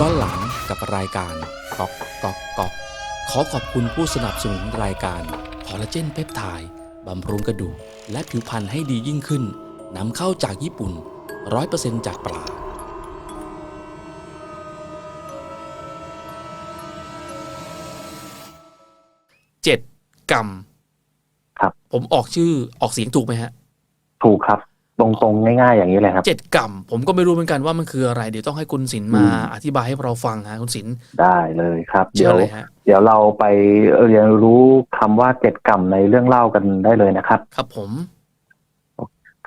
ย้อนหลังกับรายการก๊อกก๊อกก๊อกขอขอบคุณผู้สนับสนุนรายการคอลลาเจนเพปไทด์บำรุงกระดูกและผิวพรรณให้ดียิ่งขึ้นนำเข้าจากญี่ปุ่น 100%จากปลาเจ็ดกรรม ครับ ผมออกชื่อออกเสียงถูกไหมฮะ ถูกครับ ตรงๆง่ายๆอย่างนี้เลยครับเจ็ดกรรมผมก็ไม่รู้เหมือนกันว่ามันคืออะไร เดี๋ยวต้องให้คุณศิลป์มาอืมอธิบายให้เราฟังฮะคุณศิลป์ได้เลยครับเชื่เดี๋อยวเลยฮะเดี๋ยวเราไปเรียนรู้คำว่าเจ็ดกรรมในเรื่องเล่ากันได้เลยนะครับ ครับผม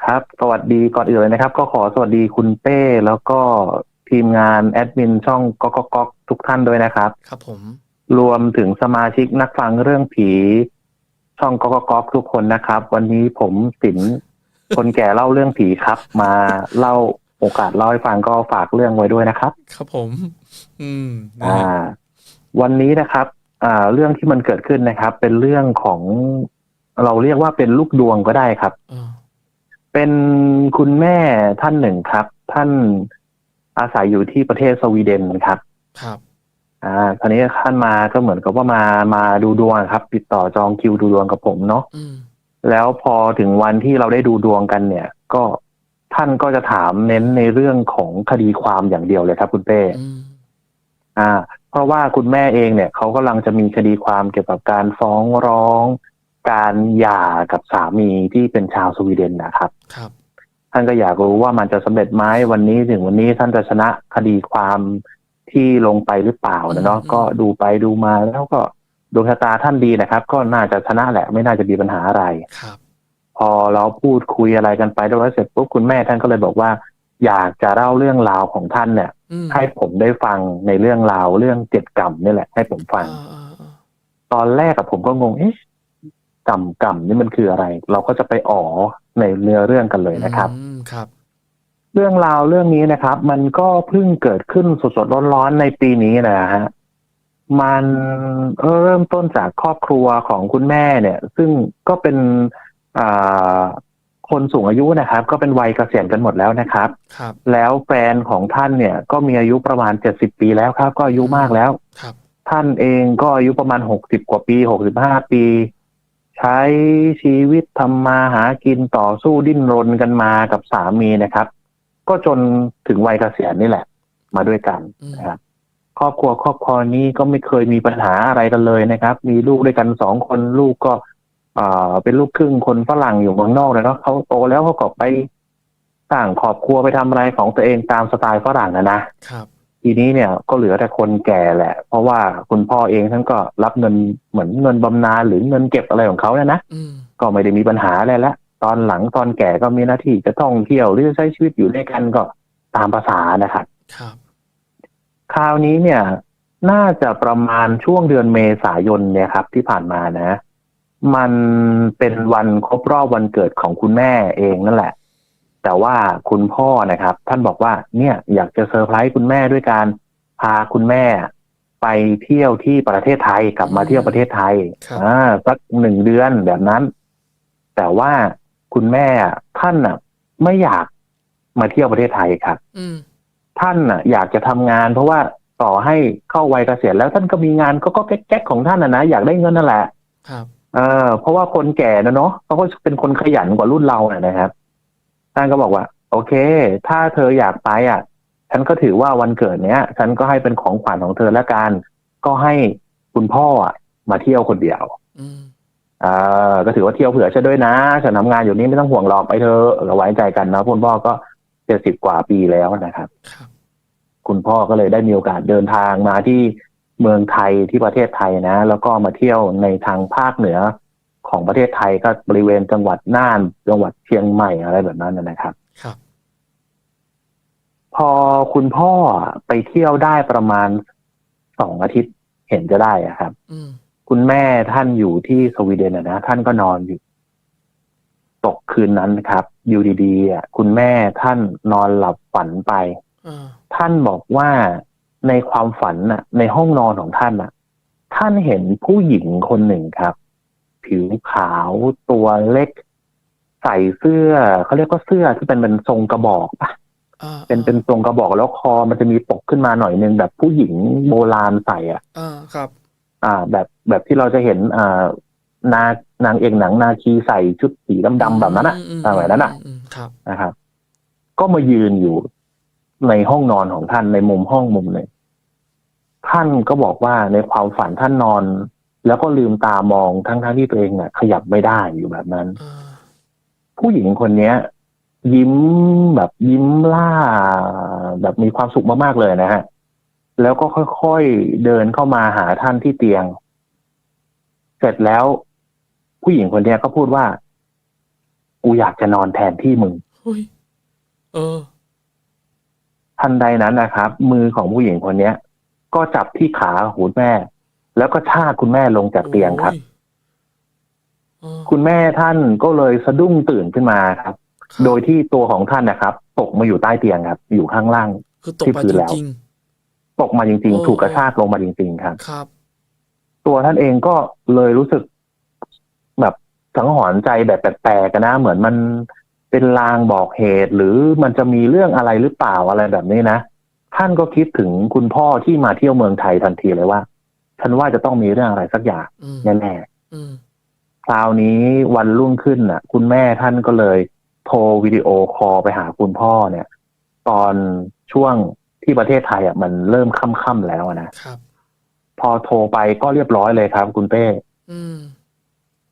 ครับ สวัสดีก่อนอื่นเลยนะครับ ก็ขอสวัสดีคุณเป้แล้วก็ทีมงานแอดมินช่องก๊อกก๊อกก๊อกทุกท่านด้วยนะครับ ครับผม รวมถึงสมาชิกนักฟังเรื่องผี ช่องก๊อกก๊อกก๊อกทุกคนนะครับ วันนี้ผมสิน คนแก่เล่าเรื่องผีครับ มาเล่าโอกาสเล่าให้ฟังก็ฝากเรื่องไว้ด้วยนะครับ ครับผม อืมนะอ่าฮะวันนี้นะครับ อ่า เรื่องที่มันเกิดขึ้นนะครับ เป็นเรื่องของ เราเรียกว่าเป็นลูกดวงก็ได้ครับเออเป็นคุณแม่ท่านหนึ่งครับ ท่านอาศัยอยู่ที่ประเทศสวีเดนครับ ครับ อ่าคราวนี้ท่านมาก็เหมือนกับว่ามามาดูดวงครับ ติดต่อจองคิวดูดวงกับผมเนาะอืม แล้วพอถึงวันที่เราได้ดูดวงกันเนี่ย ก็ท่านก็จะถามเน้นในเรื่องของคดีความอย่างเดียวเลยครับ คุณเป้อืมอ่า เพราะว่าคุณแม่เองเนี่ยเขากำลังจะมีคดีความเกี่ยวกับการฟ้องร้อง การหย่ากับสามีที่เป็นชาวสวีเดนนะครับ ครับ ท่านก็อยากรู้ว่ามันจะสำเร็จไหมวันนี้ถึงวันนี้ท่านจะชนะคดีความที่ลงไปหรือเปล่านะเนาะอืมก็ดูไปดูมาแล้วก็ ดวงชะตาท่านดีนะครับ ก็น่าจะชนะแหละ ไม่น่าจะมีปัญหาอะไรครับ พอเราพูดคุยอะไรกันไปเรียบร้อยเสร็จปุ๊บคุณแม่ท่านก็เลยบอกว่า อยากจะเล่าเรื่องราวของท่านเนี่ยอืมให้ผมได้ฟังในเรื่องราวเรื่องเจ็ดกรรมนี่แหละ ให้ผมฟังอ่าอ่าอ่าตอนแรกกับผมก็งงเอ๊ะกรรมกรรมนี่มันคืออะไร เราก็จะไปอ๋อในเนื้อเรื่องกันเลยนะครับอืมครับ เรื่องราวเรื่องนี้นะครับ มันก็เพิ่งเกิดขึ้นสดๆร้อนๆในปีนี้นะฮะ มันเริ่มต้นจากครอบครัวของคุณแม่เนี่ย ซึ่งก็เป็นอ่าคนสูงอายุนะครับ ก็เป็นวัยเกษียณกันหมดแล้วนะครับ ครับ แล้วแฟนของท่านเนี่ย ก็มีอายุประมาณเจ็ดสิบปีแล้วครับ ก็อายุมากแล้ว ครับ ท่านเองก็อายุประมาณหกสิบกว่าปีหกสิบห้าปี ใช้ชีวิตทำมาหากินต่อสู้ดิ้นรนกันมากับสามีนะครับ ก็จนถึงวัยเกษียณนี่แหละ มาด้วยกันอืมนะครับ ครอบครัวครอบครัวนี้ก็ไม่เคยมีปัญหาอะไรกันเลยนะครับ มีลูกด้วยกันสองคนลูกก็เอ่อเป็นลูกครึ่งคนฝรั่งอยู่เมืองนอกเลยเนาะเขาโตแล้วเขาก็ไปสร้างครอบครัวไปทำอะไรของตัวเองตามสไตล์ฝรั่งนะนะครับ ทีนี้เนี่ยก็เหลือแต่คนแก่แหละ เพราะว่าคุณพ่อเองท่านก็รับเงินเหมือนเงินบำนาญหรือเงินเก็บอะไรของเขาเนี่ยนะอืมก็ไม่ได้มีปัญหาอะไรละตอนหลังตอนแก่ก็มีหน้าที่จะท่องเที่ยวหรือจะใช้ชีวิตอยู่ด้วยกันก็ตามภาษานะครับ ครับ คราวนี้เนี่ย น่าจะประมาณช่วงเดือนเมษายนเนี่ยครับ ที่ผ่านมานะ มันเป็นวันครบรอบวันเกิดของคุณแม่เองนั่นแหละ แต่ว่าคุณพ่อนะครับ ท่านบอกว่าเนี่ยอยากจะเซอร์ไพรส์คุณแม่ด้วยการพาคุณแม่ไปเที่ยวที่ประเทศไทยกลับมาเที่ยวประเทศไทยครับอ่าสักหนึ่งเดือนแบบนั้น แต่ว่าคุณแม่ท่านน่ะ ไม่อยากมาเที่ยวประเทศไทยครับอืม ท่านน่ะ อยากจะทำงาน เพราะว่าต่อให้เข้าวัยเกษียณแล้วท่านก็มีงานก็ก็แก๊กๆของท่านนะนะอยากได้เงินนั่นแหละครับเออเพราะว่าคนแก่นะเนาะเขาก็เป็นคนขยันกว่ารุ่นเราน่ะนะครับ ท่านก็บอกว่า โอเค ถ้าเธออยากไปอะ ฉันก็ถือว่าวันเกิดเนี้ย ฉันก็ให้เป็นของขวัญของเธอแล้วกันก็ให้คุณพ่ออะมาเที่ยวคนเดียวอืมเออก็ถือว่าเที่ยวเผื่อฉันด้วยนะฉันทำงานอยู่นี่ไม่ต้องห่วงหรอกไปเธอะเราไว้ใจกันนะคุณพ่อก็เจ็ดสิบกว่าปีแล้วนะครับ ครับ คุณพ่อก็เลยได้มีโอกาสเดินทางมาที่เมืองไทยที่ประเทศไทยนะ แล้วก็มาเที่ยวในทางภาคเหนือของประเทศไทยก็บริเวณจังหวัดน่านจังหวัดเชียงใหม่อะไรแบบนั้นนะนะครับ ครับ พอคุณพ่อไปเที่ยวได้ประมาณสองอาทิตย์เห็นจะได้อะครับอืมคุณแม่ท่านอยู่ที่สวีเดนอะนะท่านก็นอนอยู่ ตกคืนนั้นนะครับ อยู่ดีๆอะคุณแม่ท่านนอนหลับฝันไปอ่า ท่านบอกว่าในความฝันน่ะ ในห้องนอนของท่านน่ะ ท่านเห็นผู้หญิงคนหนึ่งครับ ผิวขาวตัวเล็ก ใส่เสื้อเขาเรียกว่าเสื้อที่เป็นเป็นทรงกระบอกปะอ่าเป็นเป็นทรงกระบอกแล้วคอมันจะมีปกขึ้นมาหน่อยนึงแบบผู้หญิงโบราณใส่อะอ่าครับ อ่า แบบแบบที่เราจะเห็นอ่านานางเอกหนังนาคีใส่ชุดสีดำๆแบบนั้นอะอืมอ่าแบบนั้นอะมมครับนะครับ ก็มายืนอยู่ ในห้องนอนของท่านในมุมห้องมุมหนึ่งท่านก็บอกว่าในความฝันท่านนอน แล้วก็ลืมตามองทั้งทั้งๆที่ตัวเองเนี่ยขยับไม่ได้อยู่แบบนั้นอ่าผู้หญิงคนเนี้ย ยิ้มแบบยิ้มล่า แบบมีความสุขมากๆเลยนะฮะแล้วก็ค่อยๆเดินเข้ามาหาท่านที่เตียง เสร็จแล้ว ผู้หญิงคนเนี้ยก็พูดว่า กูอยากจะนอนแทนที่มึงเฮ้ยเออ ทันใดนั้นนะครับ มือของผู้หญิงคนเนี้ย ก็จับที่ขาของคุณแม่ แล้วก็ชากคุณแม่ลงจากเตียงครับโอ้ยคุณแม่ท่านก็เลยสะดุ้งตื่นขึ้นมาครับครับ โดยที่ตัวของท่านนะครับ ตกมาอยู่ใต้เตียงครับ อยู่ข้างล่างคือตกที่ไปพื้นจแล้วริงตกมาจริงโอ้ๆถูกกระชากลงมาจริง ๆ ครับๆครับ ตัวท่านเองก็เลยรู้สึกแบบสังหรณ์ใจแบบแปลกๆกันนะเหมือนมัน เป็นลางบอกเหตุ หรือมันจะมีเรื่องอะไรหรือเปล่าอะไรแบบนี้นะ ท่านก็คิดถึงคุณพ่อที่มาเที่ยวเมืองไทยทันทีเลยว่า ฉันว่าจะต้องมีเรื่องอะไรสักอย่างอืมแน่อืมๆคราวนี้วันรุ่งขึ้นน่ะ คุณแม่ท่านก็เลยโทรวิดีโอคอลไปหาคุณพ่อเนี่ย ตอนช่วงที่ประเทศไทยอะมันเริ่มค่ำๆแล้วอะนะครับ พอโทรไปก็เรียบร้อยเลยครับ คุณเป้อืม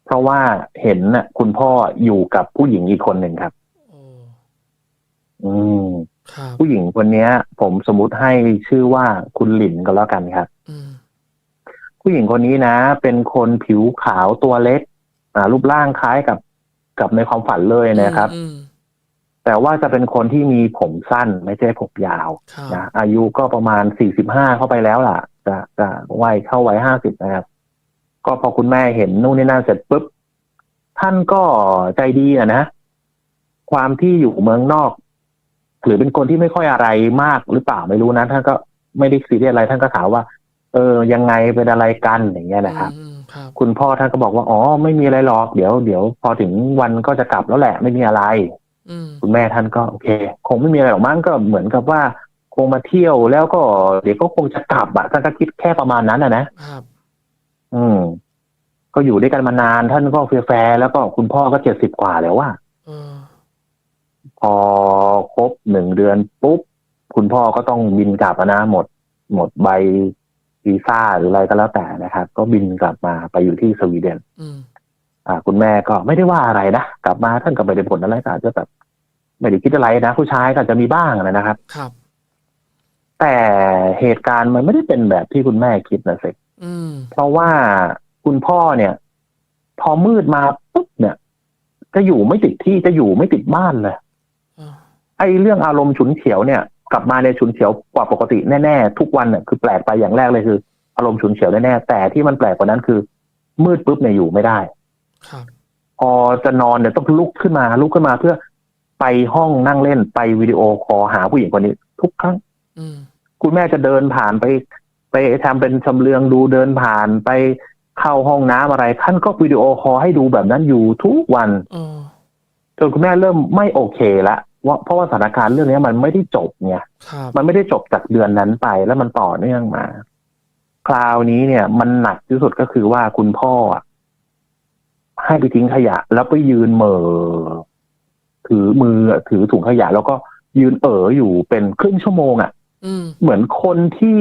เพราะว่าเห็นน่ะ คุณพ่ออยู่กับผู้หญิงอีกคนหนึ่งครับโอ้อืมครับผู้หญิงคนเนี้ย ผมสมมติให้ชื่อว่าคุณหลินก็แล้วกันครับอืมผู้หญิงคนนี้นะ เป็นคนผิวขาวตัวเล็ก อ่า รูปร่างคล้ายกับกับในความฝันเลยนะครับอืมแต่ว่าจะเป็นคนที่มีผมสั้น ไม่ใช่ผมยาวครับนะอายุก็ประมาณสี่สิบห้าเข้าไปแล้วล่ะ จะจะวัยเข้าวัยห้าสิบนะครับ ก็พอคุณแม่เห็นนู่นนี่นั่นเสร็จปุ๊บท่านก็ใจดีอะนะความที่อยู่เมืองนอก หรือเป็นคนที่ไม่ค่อยอะไรมากหรือเปล่าไม่รู้นะท่านก็ไม่ได้ซีเรียสอะไรท่านก็ถามว่า เออ ยังไงเป็นอะไรกันอย่างเงี้ยนะครับอืมครับคุณพ่อท่านก็บอกว่าอ๋อไม่มีอะไรหรอกเดี๋ยวเดี๋ยวพอถึงวันก็จะกลับแล้วแหละไม่มีอะไรอืมคุณแม่ท่านก็โอเค คงไม่มีอะไรหรอกมั้งก็เหมือนกับว่า คงมาเที่ยวแล้วก็เดี๋ยวก็คงจะกลับอะท่านก็คิดแค่ประมาณนั้นอะนะครับ อืม ก็อยู่ด้วยกันมานานท่านก็แฟร์ๆแล้วก็คุณพ่อก็เจ็ดสิบกว่าแล้วว่าเออพอครบหนึ่งเดือนปุ๊บ คุณพ่อก็ต้องบินกลับอะนะหมด หมดใบวีซ่าหรืออะไรก็แล้วแต่นะครับ ก็บินกลับมาไปอยู่ที่สวีเดนอืมอ่า คุณแม่ก็ไม่ได้ว่าอะไรนะกลับมาท่านก็ไม่ได้ผลอะไรก็อาจจะแบบไม่ได้คิดอะไรนะผู้ชายก็อาจจะมีบ้างนะครับ ครับ แต่เหตุการณ์มันไม่ได้เป็นแบบที่คุณแม่คิดนะสิอืม เพราะว่าคุณพ่อเนี่ย พอมืดมาปุ๊บเนี่ย จะอยู่ไม่ติดที่จะอยู่ไม่ติดบ้านเลยอ่าไอ้เรื่องอารมณ์ฉุนเฉียวเนี่ย กลับมาในยฉุนเฉียวกว่าปกติแน่ๆทุกวันเนี่ยคือแปลกไปอย่างแรกเลยคือ อารมณ์ฉุนเฉียวแน่ๆแต่ที่มันแปลกกว่านั้นคือ มืดปุ๊บเนี่ยอยู่ไม่ได้ครับพอจะนอนเนี่ยต้องลุกขึ้นมาลุกขึ้นมาเพื่อไปห้องนั่งเล่นไปวิดีโอคอลหาผู้หญิงคนนี้ ทุกครั้งอืมคุณแม่จะเดินผ่านไป ไปทำเป็นชำเลืองดูเดินผ่านไปเข้าห้องน้ำอะไรท่านก็วิดีโอคอลให้ดูแบบนั้นอยู่ทุกวันเออจนคุณแม่เริ่มไม่โอเคละว่าเพราะว่าสถานการณ์เรื่องนี้มันไม่ได้จบไงครับมันไม่ได้จบจากเดือนนั้นไปแล้วมันต่อเนื่องมา คราวนี้เนี่ย มันหนักที่สุดก็คือว่าคุณพ่ออะให้ไปทิ้งขยะ แล้วไปยืนเหม่อถือมือถือถุงขยะ แล้วก็ยืนเอ๋ออยู่เป็นครึ่งชั่วโมงอะอืมเหมือนคนที่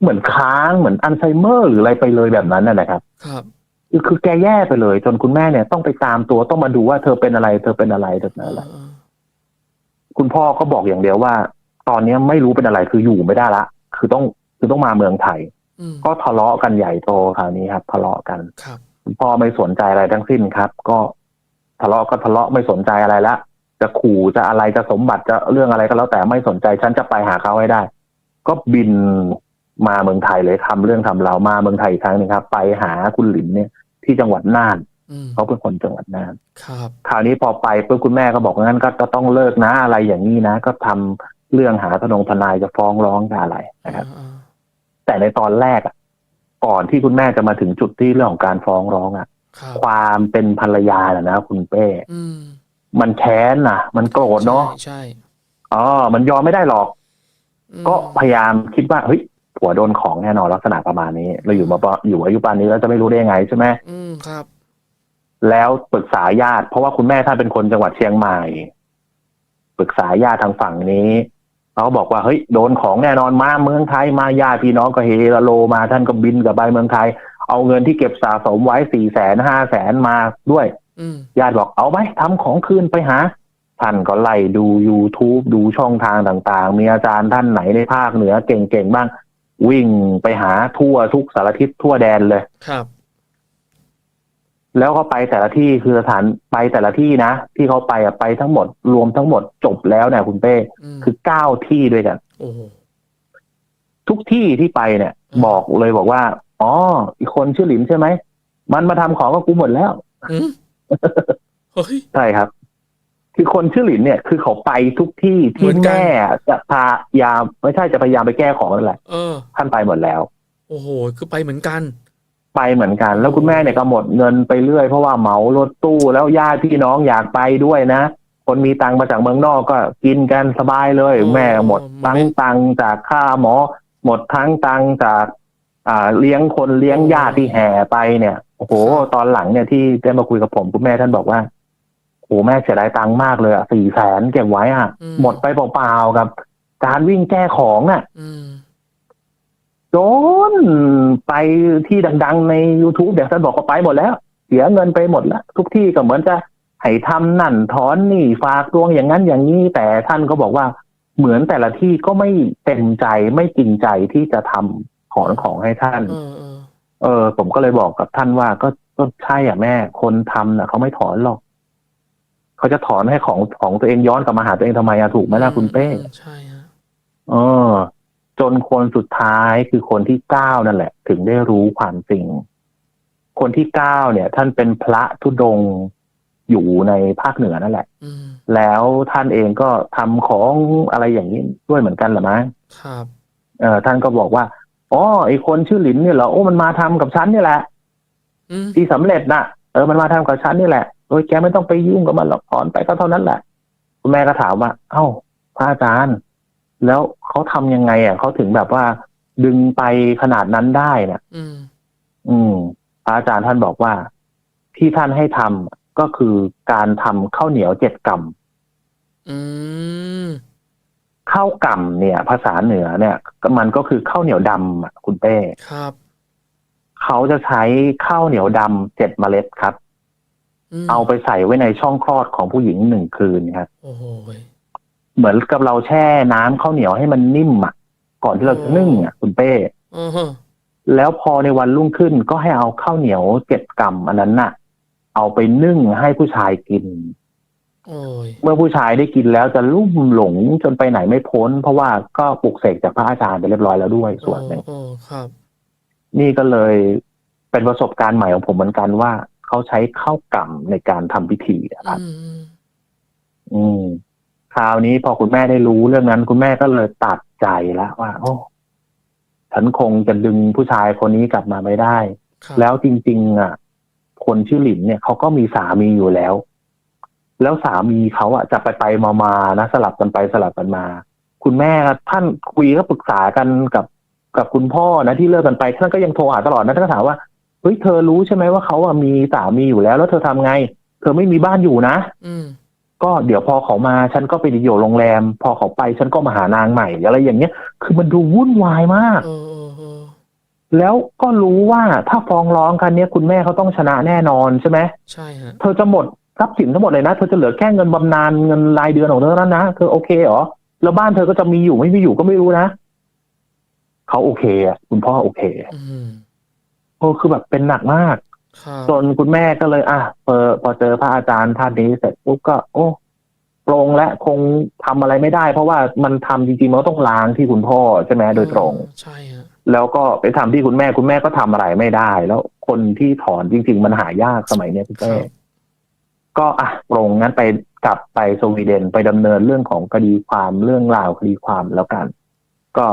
เหมือนค้างเหมือนอัลไซเมอร์หรืออะไรไปเลยแบบนั้นน่ะนะครับ ครับคือคือแกแย่ไปเลย จนคุณแม่เนี่ยต้องไปตามตัวต้องมาดูว่าเธอเป็นอะไร เธอเป็นอะไรเธอเป็นอะไรเออคุณพ่อก็บอกอย่างเดียวว่า ตอนนี้ไม่รู้เป็นอะไรคืออยู่ไม่ได้ละ คือต้องคือต้องมาเมืองไทยอืมก็ทะเลาะกันใหญ่โตคราวนี้ครับทะเลาะกันครับคุณพ่อไม่สนใจอะไรทั้งสิ้นครับ ก็ทะเลาะก็ทะเลาะไม่สนใจอะไรละจะขู่จะอะไรจะสมบัติจะเรื่องอะไรก็แล้วแต่ไม่สนใจฉันจะไปหาเขาให้ได้ ก็บิน มาเมืองไทยเลยทำเรื่องทำราวมาเมืองไทยอีกครั้งหนึ่งครับ ไปหาคุณหลินเนี่ย ที่จังหวัดน่านอืมเขาเป็นคนจังหวัดน่านครับคราวนี้พอไปปุ๊บคุณแม่ก็บอกงั้นก็ก็ต้องเลิกนะอะไรอย่างนี้นะ ก็ทำเรื่องหาทนงทนายจะฟ้องร้องจะอะไรนะครับอ่าแต่ในตอนแรกอะก่อนที่คุณแม่จะมาถึงจุดที่เรื่องของการฟ้องร้องอะครับความเป็นภรรยาน่ะนะคุณเป้อืมมันแค้นนะมันโกรธเนาะใช่ใช่อ๋อมันยอมไม่ได้หรอกอืมก็พยายามคิดว่าเฮ้ย ผัวโดนของแน่นอนลักษณะประมาณนี้ เราอยู่มาปะอยู่อายุปานนี้แล้วจะไม่รู้ได้ยังไงใช่ไหมอืมครับ แล้วปรึกษาญาติ เพราะว่าคุณแม่ท่านเป็นคนจังหวัดเชียงใหม่ปรึกษาญาติทางฝั่งนี้เขาก็บอกว่าเฮ้ยโดนของแน่นอนมาเมืองไทยมาญาติพี่น้องก็เฮโลมาท่านก็บินกลับไปเมืองไทย เอาเงินที่เก็บสะสมไว้สี่แสนห้าแสนมาด้วยอืมญาติบอกเอาไหมทำของคืนไปหาท่านก็ไล่ดู YouTube ดูช่องทางต่างๆ มีอาจารย์ท่านไหนในภาคเหนือเก่งๆบ้าง วิ่งไปหาทั่วทุกสารทิศทั่วแดนเลย ครับ แล้วก็ไปแต่ละที่คือสถานไปแต่ละที่นะที่เขาไปอะไปทั้งหมด รวมทั้งหมดจบแล้วเนี่ยคุณเป้อืมคือเก้าที่ด้วยกันโอ้โหทุกที่ที่ไปเนี่ยอืมบอกเลยบอกว่า อ๋อ อีกคนชื่อหลินใช่ไหม มันมาทำของกับกูหมดแล้วอืมเฮ้ยใช่ครับ คือคนชื่อหลินเนี่ยคือเขาไปทุกที่เหที่มือนกันแม่จะพยายามไม่ใช่จะพยายามไปแก้ของนั่นแหละเออท่านไปหมดแล้ว โอ้โห คือไปเหมือนกันไปเหมือนกัน แล้วคุณแม่เนี่ยก็หมดเงินไปเรื่อยเพราะว่าเหมารถตู้แล้วญาติพี่น้องอยากไปด้วยนะ คนมีตังค์มาจากเมืองนอกก็กินกันสบายเลยโอ้แม่หมดทั้งตังค์จากค่าหมอ หมดทั้งตังค์จากอ่าเลี้ยงคนเลี้ยงญาติที่แห่ไปเนี่ยโอ้โหตอนหลังเนี่ยที่ได้มาคุยกับผมคุณแม่ท่านบอกว่า โอ้โหแม่เสียดายตังค์มากเลยอะสี่แสนเก็บไว้อะ อืม หมดไปเปล่าๆกับ การวิ่งแก้ของอะ อืมโดนไปที่ดัง ๆ ใน YouTube เดี๋ยวท่านบอกว่าไปหมดแล้ว เสียเงินไปหมดแล้ว ทุกที่ก็เหมือนจะให้ทำนั่นถอนนี่ฝากดวงอย่างนั้นอย่างนี้ แต่ท่านก็บอกว่าเหมือนแต่ละที่ก็ไม่เต็มใจไม่จริงใจที่จะทำถอนของให้ท่านเออเออเออ ผมก็เลยบอกกับท่านว่าก็ก็ใช่อะแม่ คนทำน่ะเขาไม่ถอนหรอก เขาจะถอนให้ของของตัวเองย้อนกลับมาหาตัวเองทำไมอะถูกไหมล่ะคุณเป้อืมใช่ฮะเออ จนคนสุดท้ายคือคนที่เก้านั่นแหละ ถึงได้รู้ความจริง คนที่เก้าเนี่ย ท่านเป็นพระธุดงค์อยู่ในภาคเหนือนั่นแหละอืมแล้วท่านเองก็ทำของอะไรอย่างนี้ด้วยเหมือนกันเหรือมั้งครับ เออท่านก็บอกว่าอ๋อไอคนชื่อหลินเนี่ยเหรอโอ้มันมาทำกับฉันนี่แหละอืมที่สำเร็จน่ะ เออมันมาทำกับฉันนี่แหละ โอ้ยแกไม่ต้องไปยุ่งกับมันหรอกถอนไปก็เท่านั้นแหละ คุณแม่ก็ถามว่า เอ้าพระอาจารย์ แล้วเขาทำยังไง อะเขาถึงแบบว่าดึงไปขนาดนั้นได้เนี่ยอืม อืมพระอาจารย์ท่านบอกว่า ที่ท่านให้ทำก็คือการทำข้าวเหนียวเจ็ดกำอืมข้าวกำเนี่ย ภาษาเหนือเนี่ยก็มันก็คือข้าวเหนียวดำอะคุณเป้ครับ เขาจะใช้ข้าวเหนียวดำเจ็ดเมล็ดครับม เอาไปใส่ไว้ในช่องคลอดของผู้หญิงหนึ่งคืนครับโอ้โหยเหมือนกับเราแช่น้ำข้าวเหนียวให้มันนิ่มอะ ก่อนที่เราจะนึ่งอะคุณเป้เออฮะแล้วพอในวันรุ่งขึ้นก็ให้เอาข้าวเหนียวเจ็ดกำอันนั้นน่ะ เอาไปนึ่งให้ผู้ชายกินโอ้ยเมื่อผู้ชายได้กินแล้วจะลุ่มหลงจนไปไหนไม่พ้น เพราะว่าก็ปลุกเสกจากพระอาจารย์ไปเรียบร้อยแล้วด้วยส่วนหนึ่งโอ้ครับนี่ก็เลยเป็นประสบการณ์ใหม่ของผมเหมือนกันว่า เขาใช้ข้าวกล่ำในการทำพิธีนะครับอืมอืมอืมคราวนี้พอคุณแม่ได้รู้เรื่องนั้น คุณแม่ก็เลยตัดใจแล้วว่า โอ้ฉันคงจะดึงผู้ชายคนนี้กลับมาไม่ได้ครับแล้วจริง ๆ อะ คนชื่อหลินเนี่ยเขาก็มีสามีอยู่แล้ว แล้วสามีเขาอะจะไปไปมามาๆนะสลับกันไปสลับกันมา คุณแม่ท่านคุยก็ปรึกษากันกับกับคุณพ่อนะที่เลิกกันไปท่านก็ยังโทรหาตลอดนะท่านก็ถามว่า เฮ้ยเธอรู้ใช่ไหมว่าเขาอะมีสามีอยู่แล้ว แล้วเธอทำไง เธอไม่มีบ้านอยู่นะ อืมก็เดี๋ยวพอเขามาฉันก็ไปอยู่โรงแรม พอเขาไปฉันก็มาหานางใหม่อะไรอย่างเงี้ย คือมันดูวุ่นวายมากเออเออเออแล้วก็รู้ว่าถ้าฟ้องร้องกันเนี้ยคุณแม่เขาต้องชนะแน่นอนใช่ไหมใช่ฮะเธอจะหมดทรัพย์สินทั้งหมดเลยนะ เธอจะเหลือแค่เงินบำนาญเงินรายเดือนของเธอแล้วนะเธอโอเคเหรอแล้วบ้านเธอก็จะมีอยู่ไม่มีอยู่ก็ไม่รู้นะเขาโอเคอะคุณพ่อโอเค อืม โอ้คือแบบเป็นหนักมากครับจนคุณแม่ก็เลย อะเออพอเจอพระอาจารย์ท่านนี้เสร็จปุ๊บก็ โอ้ปรงและคงทำอะไรไม่ได้ เพราะว่ามันทำจริงๆมันก็ต้องล้างที่คุณพ่อใช่ไหมโดยตรง ใช่ฮะแล้วก็ไปทำที่คุณแม่คุณแม่ก็ทำอะไรไม่ได้ แล้วคนที่ถอนจริง ๆ มันหายากสมัยเนี้ยพี่ครัเต้บก็อะลงงั้นไปกลับไปสวีเดนไปดำเนินเรื่องของคดีความเรื่องราวคดีความแล้วกัน ก็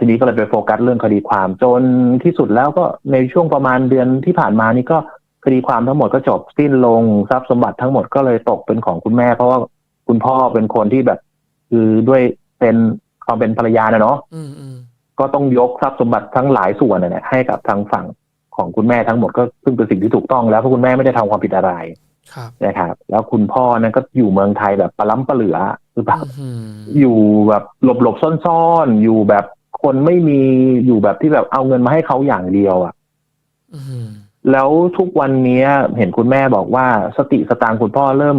ทีนี้ก็เลยไปโฟกัสเรื่องคดีความจนที่สุดแล้วก็ในช่วงประมาณเดือนที่ผ่านมานี่ก็คดีความทั้งหมดก็จบสิ้นลงทรัพย์สมบัติทั้งหมดก็เลยตกเป็นของคุณแม่ เพราะว่าคุณพ่อเป็นคนที่แบบ คือด้วยเป็นความเป็นภรรยานะเนาะอืมอืมก็ต้องยกทรัพย์สมบัติทั้งหลายส่วนนะเนี่ยให้กับทางฝั่งของคุณแม่ทั้งหมดก็ซึ่งเป็นสิ่งที่ถูกต้องแล้วเพราะคุณแม่ไม่ได้ทำความผิดอะไรครับนะครับแล้วคุณพ่อนั้นก็อยู่เมืองไทยแบบปลาล้ำปลาเหลือคือแบบอืมอยู่แบบหลบหลบๆซ่อนๆ อยู่แบบ คนไม่มีอยู่แบบที่แบบเอาเงินมาให้เขาอย่างเดียวอะ่ะอืมแล้วทุกวันนี้เห็นคุณแม่บอกว่าสติสตางค์คุณพ่อเริ่ม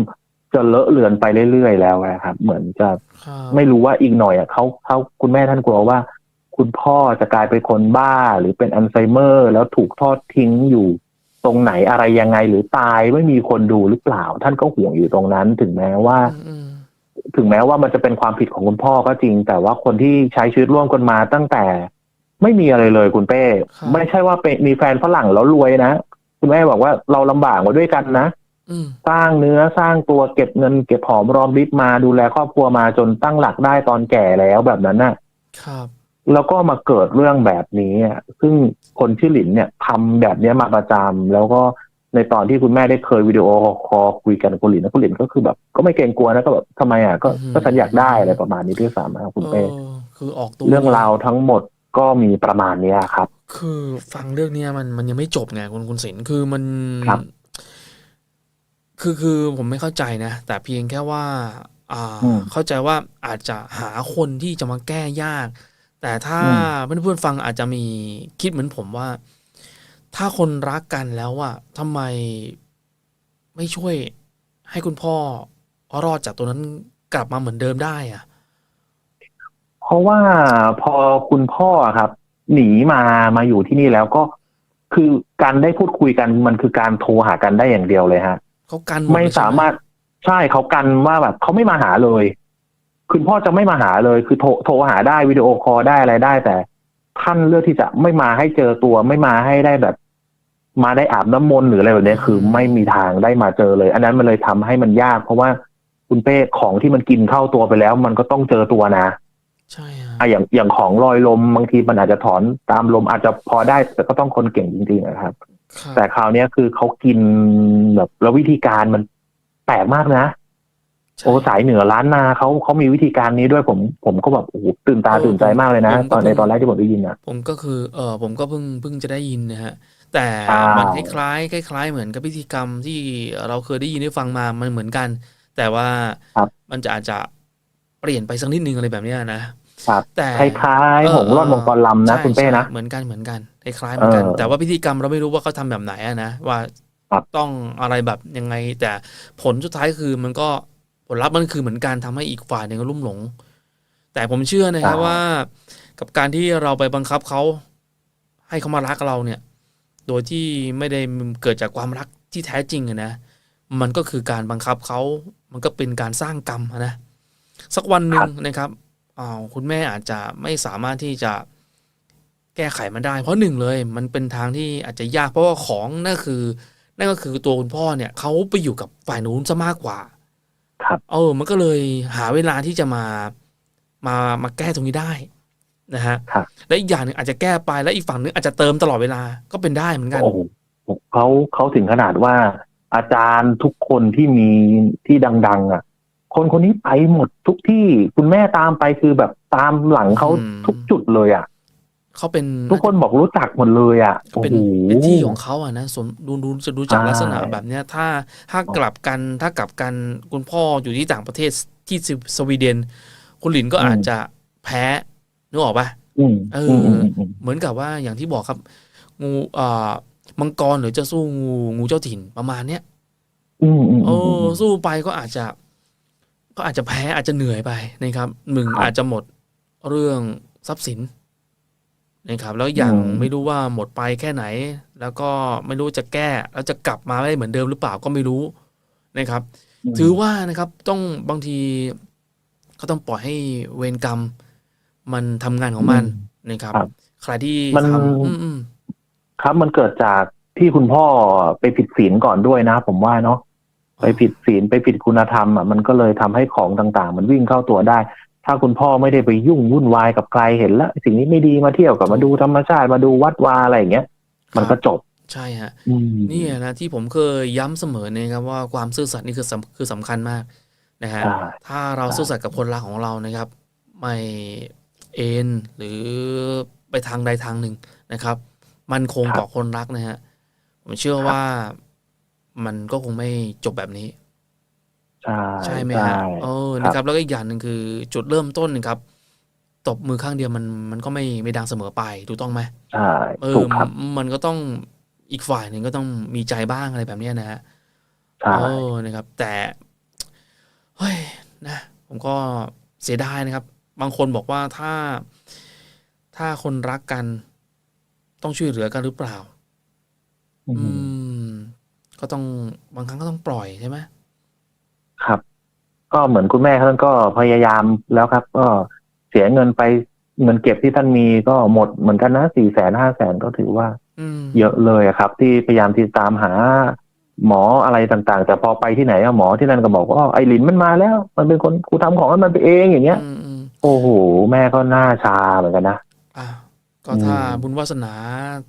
จะเลอะเลือนไปเรื่อยๆแล้วนะครับ เหมือนจะครับไม่รู้ว่าอีกหน่อยอะเขาเขาคุณแม่ท่านกลัวว่า คุณพ่อจะกลายเป็นคนบ้าหรือเป็นอัลไซเมอร์ แล้วถูกทอดทิ้งอยู่ตรงไหนอะไรยังไงหรือตายไม่มีคนดูหรือเปล่า ท่านก็ห่วงอยู่ตรงนั้น ถึงแม้ว่าอืมอืม ถึงแม้ว่ามันจะเป็นความผิดของคุณพ่อก็จริง แต่ว่าคนที่ใช้ชีวิตร่วมกันมาตั้งแต่ไม่มีอะไรเลยคุณเป้ครับไม่ใช่ว่าเป็นมีแฟนฝรั่งแล้วรวยนะ คุณแม่บอกว่าเราลำบากมาด้วยกันนะ อืม สร้างเนื้อสร้างตัวเก็บเงินเก็บหอมรอมริบมาดูแลครอบครัวมาจนตั้งหลักได้ตอนแก่แล้วแบบนั้นน่ะ ครับ แล้วก็มาเกิดเรื่องแบบนี้อะซึ่งคนชื่อหลินเนี่ยทำแบบเนี้ยมาประจำแล้วก็ ในตอนที่คุณแม่ได้เคยวิดีโอคอลคุยกันกับคุณหลินนะคุณหลินก็คือแบบ ก็ไม่เกรงกลัวนะก็แบบทำไมอะก็ก็ฉันอยากได้อะไรประมาณนี้ด้วยซ้ำนะครับคุณเอเป้อคือออกตัวเรื่องราวทั้งหมดก็มีประมาณเนี้ยครับ คือฟังเรื่องเนี้ยมันมันยังไม่จบไงคุณคุณศิลป์คือมันครับคือคือผมไม่เข้าใจนะ แต่เพียงแค่ว่า อ่าอืมเข้าใจว่าอาจจะหาคนที่จะมาแก้ยาก แต่ถ้าอืมเพื่อนเพื่อนๆฟังอาจจะมีคิดเหมือนผมว่า ถ้าคนรักกันแล้วอะทำไมไม่ช่วยให้คุณพ่อรอดจากตัวนั้นกลับมาเหมือนเดิมได้อะเพราะว่าพอคุณพ่อครับ หนีมามาอยู่ที่นี่แล้วก็คือการได้พูดคุยกันมันคือการโทรหากันได้อย่างเดียวเลยฮะเขากันหดไม่เลยใช่หสามารถใช่เขากันว่าแบบเขาไม่มาหาเลย คุณพ่อจะไม่มาหาเลย คือโทรโทรหาได้วิดีโอคอลได้อะไรได้แต่ท่านเลือกที่จะไม่มาให้เจอตัวไม่มาให้ได้แบบ มาได้อาบน้ำมนต์หรืออะไรแบบเนี้ยคือไม่มีทางได้มาเจอเลย อันนั้นมันเลยทำให้มันยาก เพราะว่าคุณเป้ของที่มันกินเข้าตัวไปแล้ว มันก็ต้องเจอตัวนะใช่ฮะอะอย่างอย่างของลอยลมบางทีมันอาจจะถอนตามลมอาจจะพอได้ แต่ก็ต้องคนเก่งจริงๆนะครับครับแต่คราวเนี้ยคือเขากินแบบแล้ววิธีการมันแปลกมากนะใช่โอ้สายเหนือล้านนาเขาเขามีวิธีการนี้ด้วยผม ผมก็แบบโอ้โหตื่นตาเออตื่นใจมากเลยนะผมก็ตอนในเพิ่งตอนแรกที่ผมได้ยินอะ ผมก็คือ เออผมก็เพิ่งเพิ่งจะได้ยินนะฮะ แต่อ้าวมันคล้ายๆคล้าย ๆ เหมือนกับพิธีกรรมที่เราเคยได้ยินได้ฟังมามันเหมือนกัน แต่ว่าครับมันจะอาจจะเปลี่ยนไปสักนิดนึงอะไรแบบเนี้ยนะครับแต่คล้ายเออๆหงส์รอดมังกรลำนะใช่คุณเป้นะใช่เหมือนกันเหมือนกันคล้ายๆเหมือนกันเออแต่ว่าพิธีกรรมเราไม่รู้ว่าเขาทำแบบไหนอะนะว่าครับต้องอะไรแบบยังไง แต่ผลสุดท้ายคือมันก็ผลลัพธ์มันคือเหมือนการทำให้อีกฝ่ายหนึ่งก็ลุ่มหลง แต่ผมเชื่อนะครับว่า กับการที่เราไปบังคับเขาให้เขามารักเราเนี่ย โดยที่ไม่ได้เกิดจากความรักที่แท้จริงอะนะ มันก็คือการบังคับเขา มันก็เป็นการสร้างกรรมอะนะ สักวันหนึ่งนะครับอ้าวคุณแม่อาจจะไม่สามารถที่จะแก้ไขมันได้ เพราะหนึ่งเลย มันเป็นทางที่อาจจะยากเพราะว่าของนั่นคือ นั่นก็คือตัวคุณพ่อเนี่ยเขาไปอยู่กับฝ่ายนู้นซะมากกว่า ครับ เออ มันก็เลยหาเวลาที่จะมา มามาแก้ตรงนี้ได้ นะฮะครับและอีกอย่างหนึ่งอาจจะแก้ไปแล้วอีกฝั่งนึงอาจจะเติมตลอดเวลาก็เป็นได้เหมือนกันโอ้โหเขาเขาถึงขนาดว่า อาจารย์ทุกคนที่มีที่ดัง ๆ อะ คนคนนี้ไปหมดทุกที่คุณแม่ตามไปคือแบบตามหลังเขาอืมทุกจุดเลยอะเขาเป็นทุกคนบอกรู้จักหมดเลยอะก็โอ้เป็นโหเป็นที่ของเขาอะนะสมดูดูจะดูจากใช่ลักษณะแบบเนี้ย ถ้าถ้ากลับกันถ้ากลับกันคุณพ่ออยู่ที่ต่างประเทศที่สสวีเดน คุณหลินก็อืมอาจจะแพ้ นึกออกปะอืมเออือมออืมอืมเหมือนกับว่าอย่างที่บอกครับ งูอ่ามังกรหรือจะสู้งูงูเจ้าถิ่นประมาณเนี้ยอืมอืมเออืมอสู้ไปก็อาจจะก็อาจจะแพ้อาจจะเหนื่อยไปนะครับหนึ่งครับอาจจะหมดเรื่องทรัพย์สินนะครับแล้วอย่างอืมไม่รู้ว่าหมดไปแค่ไหน แล้วก็ไม่รู้จะแก้แล้วจะกลับมาได้เหมือนเดิมหรือเปล่าก็ไม่รู้นะครับ ถือว่านะครับต้องบางทีก็ต้องปล่อยให้เวรกรรม มันทำงานของมันนะครับครับใครที่มันทำอืมอืมครับมันเกิดจากที่คุณพ่อไปผิดศีลก่อนด้วยนะ ผมว่าเนาะไปผิดศีลไปผิดคุณธรรมอะมันก็เลยทำให้ของต่างๆ มันวิ่งเข้าตัวได้ ถ้าคุณพ่อไม่ได้ไปยุ่งวุ่นวายกับใครเห็นแล้วสิ่งนี้ไม่ดีมาเที่ยวกับมาดูธรรมชาติมาดูวัดวาอะไรอย่างเงี้ยมันก็จบใช่ฮะอืมนี่นะที่ผมเคยย้ำเสมอนะครับว่าความซื่อสัตย์นี่คือสำคือสำคัญมากนะฮะใช่ถ้าเราใช่ซื่อสัตย์กับคนรักของเรานะครับ ไม่ เอ็นหรือไปทางใดทางหนึ่งนะครับ มันคงต่อคนรักนะฮะผมเชื่อว่ามันก็คงไม่จบแบบนี้ ใช่ใช่ไหมใช่ฮะเออนะครับ แล้วก็อีกอย่างหนึ่งคือ จุดเริ่มต้นนะครับตบมือข้างเดียวมันมันก็ไม่ไม่ดังเสมอไปถูกต้องไหมใช่เอถูอกครับมันก็ต้องอีกฝ่ายหนึ่งก็ต้องมีใจบ้างอะไรแบบเนี้ยนะฮะใช่โอ้นะครับ แต่เฮ้ยนะ ผมก็เสียดายนะครับ บางคนบอกว่าถ้าถ้าคนรักกันต้องช่วยเหลือกันหรือเปล่า อือืมมก็ต้องบางครั้งก็ต้องปล่อยใช่ไหมครับ ก็เหมือนคุณแม่ท่านก็พยายามแล้วครับ ก็เสียเงินไปเงินเก็บที่ท่านมีก็หมดเหมือนกันนะสี่แสนห้าแสนก็ถือว่าอืมเยอะเลยอะครับ ที่พยายามที่ตามหา หมออะไรต่างๆ แต่พอไปที่ไหนอะหมอที่นั่นก็บอกว่าอ๋อไอหลินมันมาแล้ว มันเป็นคนกูทำของมันไปเองอย่างเงี้ยอืมอืม โอ้โห แม่ก็หน้าชาเหมือนกันนะอะก็ถ้าอืมบุญวาสนา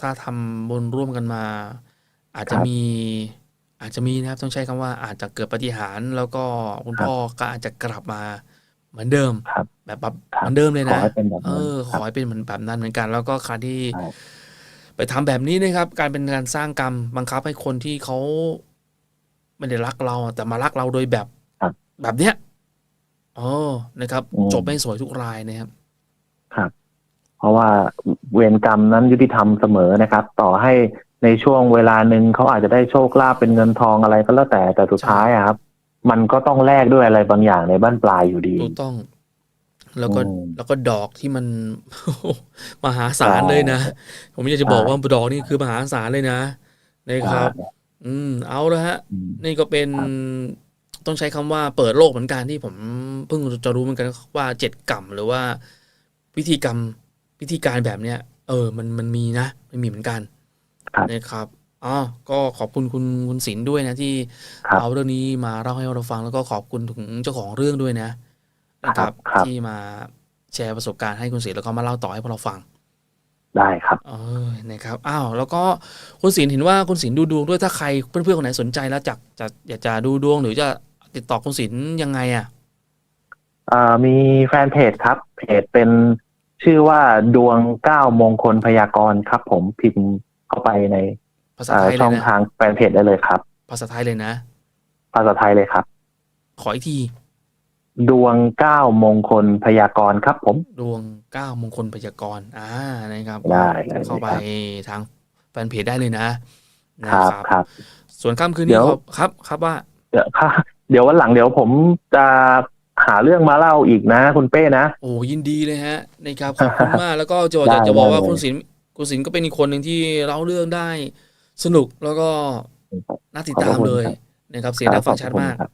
ถ้าทำบุญร่วมกันมา อาจจะครับมีอาจจะมีนะครับต้องใช้คำว่าอาจจะเกิดปาฏิหารย์แล้วก็คุณครับพ่อก็อาจจะกลับมาเหมือนเดิม ครับ แบบแบบครับเหมือนเดิมเลยขอนะ ให้เป็นแบบเอนั้นอ ขครัอบให้เป็นเหมือนแบบนั้นเหมือนกัน แล้วก็การที่ใช่ไปทำแบบนี้นะครับ การเป็นการสร้างกรรมบังคับให้คนที่เขาไม่ได้รักเราอะแต่มารักเราโดยแบบครับ แบบเนี้ย โอ้นะครับ อืม จบไม่สวยทุกรายนะครับ ครับ เพราะว่าเวรกรรมนั้นยุติธรรมเสมอนะครับ ต่อให้ในช่วงเวลาหนึ่งเขาอาจจะได้โชคลาภเป็นเงินทองอะไรก็แล้วแต่แต่สุดท้ายอะครับ มันก็ต้องแลกด้วยอะไรบางอย่างในบ้านปลายอยู่ดี ถูกต้อง แล้วก็อืมแล้วก็ดอกที่มัน มหาศาลเลยนะ ผมอยากจะบอกใช่ว่าดอกนี่คือมหาศาลเลยนะนะครับ อืมเอาละฮะ อืม นี่ก็เป็นครับ ต้องใช้คำว่าเปิดโลกเหมือนกันที่ผมเพิ่งจะรู้เหมือนกันว่าเจ็ดกรรมหรือว่าพิธีกรรมพิธีการแบบเนี้ย เออ มันมันมีนะมันมีเหมือนกันครับนะครับอ๋อก็ขอบคุณคุณคุณศิลป์ด้วยนะที่ครับเอาเรื่องนี้มาเล่าให้เราฟังแล้วก็ขอบคุณถึงเจ้าของเรื่องด้วยนะนะครับครับที่มาแชร์ประสบการณ์ให้คุณศิลป์แล้วก็มาเล่าต่อให้พวกเราฟังได้ครับเออนะครับ อ้าว แล้วก็คุณศิลป์เห็นว่าคุณศิลป์ดูดวงด้วย ถ้าใครเพื่อนๆคนไหนสนใจแล้วจากจะอยากจะดูดวงหรือจะ ติดต่อคุณศิลป์ยังไงอะเอ่อมีแฟนเพจครับ เพจเป็นชื่อว่าดวงเก้ามงคลพยากรณ์ครับ ผมพิมพ์เข้าไปในภาษาเอ่ไทอยเลช่อยงนะทางแฟนเพจได้เลยครับ ภาษาไทยเลยนะ ภาษาไทยเลยครับ ขออีกทีดวงเก้ามงคลพยากรณ์ครับ ผม ดวงเก้ามงคลพยากรณ์อ่านะครับได้ได้เข้าไปครับทางแฟนเพจได้เลยนะนะ ครับครับ ส่วนค่ำคืนเดี๋นี้ยวขอบครับ ครับว่าเดี๋ยวค่ะ เดี๋ยววันหลังเดี๋ยวผมจะหาเรื่องมาเล่าอีกนะ คุณเป้นะ โอ้ยินดีเลยฮะนะครับขอบคุณมากแล้วก็จะได้จะจะบอกว่าได้เลยคุณศิลป์คุณศิลป์ก็เป็นอีกคนหนึ่งที่เล่าเรื่องได้ สนุกแล้วก็น่าติดตามเลยนะครับเสียงดังฟังชัดมากครับ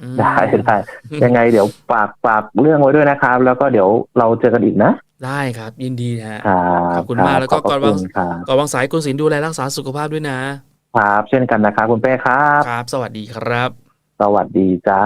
อืมได้ได้ยังไงเดี๋ยวฝากฝากเรื่องไว้ด้วยนะครับ แล้วก็เดี๋ยวเราเจอกันอีกนะ ได้ครับ ยินดีนะฮะครับขอบคุณมากแล้วก็ขก่อนขวางบคุณครับก่อนวางสายคุณศิลป์ดูแลรักษาสุขภาพด้วยนะครับ เช่นกันนะครับคุณเป้ครับครับ สวัสดีครับ สวัสดีจ้า